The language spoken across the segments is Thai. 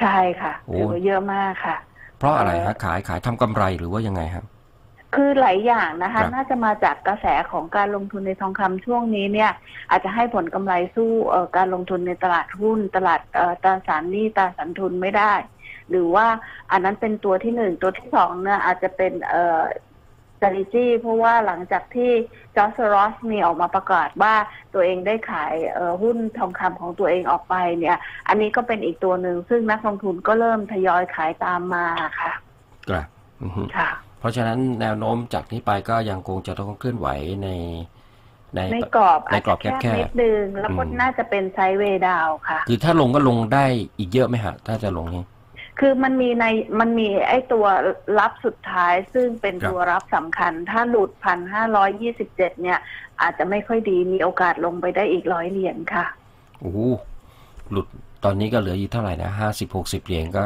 ใช่ค่ะโอ้ถือว่าเยอะมากค่ะ เพราะอะไรเอ่ฮะอขายขายทำกำไรหรือว่ายังไงครับคือหลายอย่างนะครัคะบน่าจะมาจากกระแสของการลงทุนในทองคำช่วงนี้เนี่ย อาจจะให้ผลกำไรสู้เอ่อการลงทุนในตลาดหุ้น ตลาดเอ่อตราสารหนี้ตราสารทุนไม่ได้ หรือว่าอันนั้นเป็นตัวที่หนึ่งตัวที่สองเนี่ยอาจจะเป็นเอ่อ strategy เพราะว่าหลังจากที่จอร์จรอสมีออกมาประกาศว่าตัวเองได้ขายเอ่อหุ้นทองคำของตัวเองออกไปเนี่ย อันนี้ก็เป็นอีกตัวหนึ่ง ซึ่งนักลงทุนก็เริ่มทยอยขายตามมาค่ะครับอือฮึค่ะ เพราะฉะนั้นแนวโน้มจากนี้ไปก็ยังคงจะต้องเคลื่อนไหวในในในกรอบในกรอบอาจจะแคบๆนิดนึงแล้วก็อืมน่าจะเป็นไซด์เวย์ดาวค่ะ คือถ้าลงก็ลงได้อีกเยอะไหมฮะถ้าจะลงนี้ คือมันมีในมันมีไอ้ตัวรับสุดท้ายซึ่งเป็นครับตัวรับสำคัญ ถ้าหลุดพันห้าร้อยยี่สิบเจ็ดเนี่ย อาจจะไม่ค่อยดีมีโอกาสลงไปได้อีกร้อยเหรียญค่ะโอ้โหหลุดตอนนี้ก็เหลืออยู่เท่าไหร่นะห้าสิบหกสิบเหรียญก็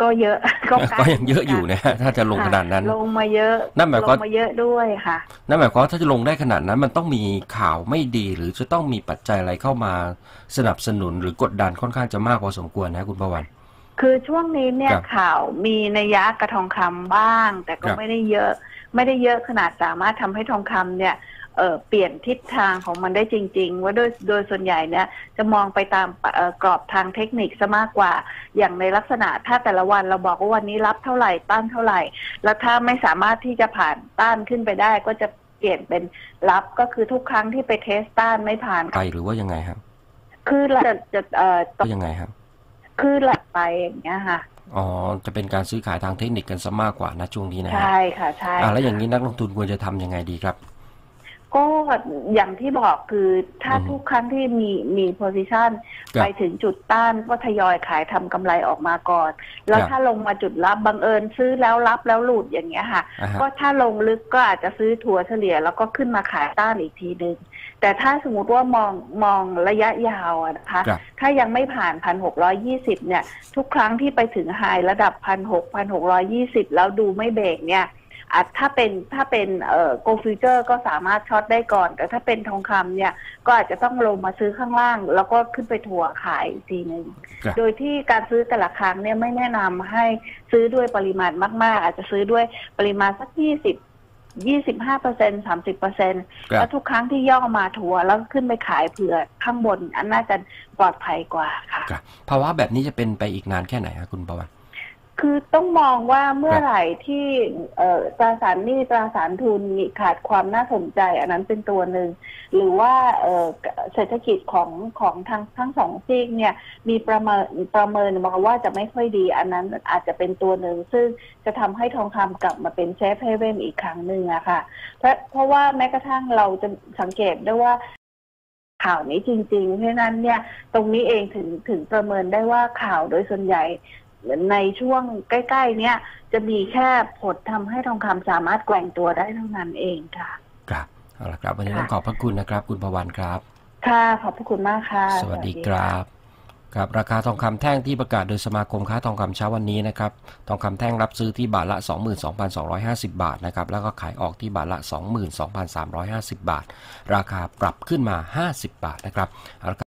ก็เยอะใกล้ก็ยังเยอะอยู่นะฮะถ้าจะลงขนาดนั้น ลงมาเยอะนั่นหมายลความงมาเยอะด้วยค่ะ นั่นหมายความว่าถ้าจะลงได้ขนาดนั้น มันต้องมีข่าวไม่ดีหรือจะต้องมีปัจจัยอะไรเข้ามาสนับสนุนหรือกดดันค่อนข้างจะมากพอสมควรนะคุณประวัน คือช่วงนี้เนี่ยครับข่าวมีนัยยะกระทองคำบ้าง แต่ก็ครับ ไม่ได้เยอะ ไม่ได้เยอะขนาดสามารถทำให้ทองคำเนี่ยเอ่อเปลี่ยนทิศทางของมันได้จริง ๆ ว่าโดยโดยส่วนใหญ่เนี่ยจะมองไปตามเอ่อกรอบทางเทคนิคซะมากกว่า อย่างในลักษณะถ้าแต่ละวันเราบอกว่าวันนี้รับเท่าไหร่ต้านเท่าไหร่ แล้วถ้าไม่สามารถที่จะผ่านต้านขึ้นไปได้ก็จะเปลี่ยนเป็นรับก็คือทุกครั้งที่ไปเทสต้านไม่ผ่าน ไปหรือว่ายังไงครับคือเราจะจะเอ่อ ก็ยังไงครับ คือหลักไปอย่างเงี้ยค่ะอ๋อจะเป็นการซื้อขายทางเทคนิคกันซะมากกว่านะช่วงนี้นะฮะใช่ค่ะใช่อ่าแล้วอย่างนี้นักลงทุนควรจะทำยังไงดีครับ ก็อย่างที่บอกคือถ้าอืมทุกครั้งที่มีมีโพซิชันครับไปถึงจุดต้านก็ทยอยขายทำกำไรออกมาก่อน แล้วครับถ้าลงมาจุดรับบังเอิญซื้อแล้วรับแล้วหลุดอย่างเงี้ยค่ะ อ่าฮะ ก็ถ้าลงลึกก็อาจจะซื้อถัวเฉลี่ย แล้วก็ขึ้นมาขายต้านอีกทีหนึ่งแต่ถ้าสมมติว่ามองมองระยะยาวอะนะคะ ครับ ถ้ายังไม่ผ่านพันหกร้อยี่สิบเนี่ย ทุกครั้งที่ไปถึงไฮระดับพันหกพันหกร้อยี่สิบแล้วดูไม่เบรกเนี่ย อาจถ้าเป็นถ้าเป็นเอ่อโกลฟิวเจอร์ก็สามารถช็อตได้ก่อน แต่ถ้าเป็นทองคำเนี่ยก็อาจจะต้องลงมาซื้อข้างล่าง แล้วก็ขึ้นไปถัวขายอีกทีหนึ่งครับ โดยที่การซื้อแต่ละครั้งเนี่ยไม่แนะนำให้ซื้อด้วยปริมาณมาก ๆ อาจจะซื้อด้วยปริมาณสักยี่สิบยี่สิบห้าเปอร์เซ็นสามสิบเปอร์เซ็นครับ แล้วทุกครั้งที่ย่อมาถัวแล้วขึ้นไปขายเผื่อข้างบน อันน่าจะปลอดภัยกว่าค่ะ ครับภาวะแบบนี้จะเป็นไปอีกนานแค่ไหนครับคุณประวัน คือต้องมองว่าเมื่อไหร่ที่ตราสารหนี้ตราสารทุนมีขาดความน่าสนใจ อันนั้นเป็นตัวหนึ่ง หรือว่าเศรษฐกิจของของทั้งทั้งสองซีกเนี่ยมีประเมินประเมินมาว่าจะไม่ค่อยดี อันนั้นอาจจะเป็นตัวหนึ่ง ซึ่งจะทำให้ทองคำกลับมาเป็นเซฟเฮเว่นอีกครั้งหนึ่งอะค่ะเพราะเพราะว่าแม้กระทั่งเราจะสังเกตได้ว่าข่าวนี้จริงๆเพราะนั้นเนี่ยตรงนี้เองถึงถึงประเมินได้ว่าข่าวโดยส่วนใหญ่ ในช่วงใกล้ ๆ เนี่ยจะมีแค่ผลทำให้ทองคำสามารถแกว่งตัวได้เท่านั้นเองค่ะ ครับเอาละครับ วันนี้ค่ะต้องขอบพระคุณนะครับ คุณประวันครับ ค่ะขอบพระคุณมากค่ะ สวัสดีครับครับราคาทองคำแท่งที่ประกาศโดยสมาคมค้าทองคำเช้าวันนี้นะครับทองคำแท่งรับซื้อที่บาทละ 22,250 บาทนะครับแล้วก็ขายออกที่บาทละ 22,350 บาท ราคาปรับขึ้นมา 50 บาทนะครับเอาละครับ